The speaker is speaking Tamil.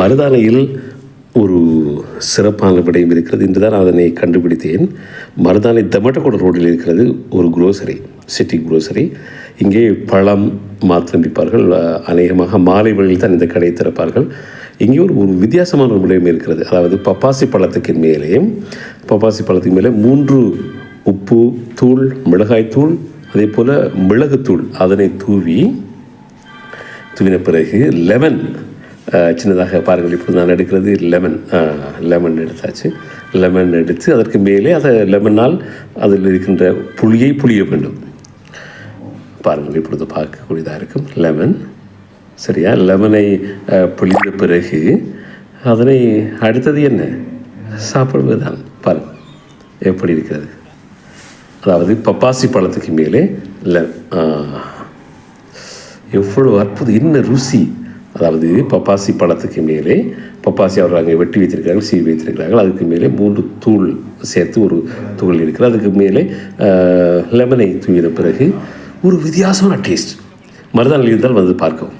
மருதானையில் ஒரு சிறப்பான விடயம் இருக்கிறது. இன்று தான் அதனை கண்டுபிடித்தேன். மருதானை தமட்டக்கூட ரோடில் இருக்கிறது ஒரு குரோசரி சிட்டி குரோசரி இங்கே பழம் மாத்திரம் விற்பார்கள் அநேகமாக மாலை வழியில் தான் இந்த கடையை திறப்பார்கள். இங்கே ஒரு ஒரு வித்தியாசமான ஒரு விடயம் இருக்கிறது. அதாவது பப்பாசி பழத்துக்கு மேலே பப்பாசி பழத்துக்கு மேலே மூன்று உப்பு தூள் மிளகாய் தூள் அதே போல் மிளகுத்தூள். அதனை தூவி தூவின பிறகு லெமன் சின்னதாக பாருங்கள் இப்போது நான் எடுக்கிறது லெமன் லெமன் எடுத்தாச்சு. லெமன் எடுத்து அதற்கு மேலே அதை லெமனால் அதில் இருக்கின்ற புளியை புளிய வேண்டும். பாருங்கள் இப்பொழுது பார்க்கக்கூடியதாக இருக்கும். லெமன் சரியா? லெமனை புளிந்த பிறகு அதனை அடுத்தது என்ன? சாப்பிடுவது தான் பாருங்கள் எப்படி இருக்கிறது? அதாவது பப்பாசி பழத்துக்கு மேலே லெ எவ்வளோ அற்புதம். என்ன ருசி. அதாவது பப்பாசி பழத்துக்கு மேலே பப்பாசி அவர்கள் அங்கே வெட்டி வைத்திருக்கிறார்கள் சீவி வைத்திருக்கிறார்கள். அதுக்கு மேலே மூன்று தூள் சேர்த்து ஒரு தூள் இருக்கிறது. அதுக்கு மேலே லெமனை தூவின பிறகு ஒரு வித்தியாசமான டேஸ்ட் மருதானில் இருந்தால் வந்து பார்க்கவும்.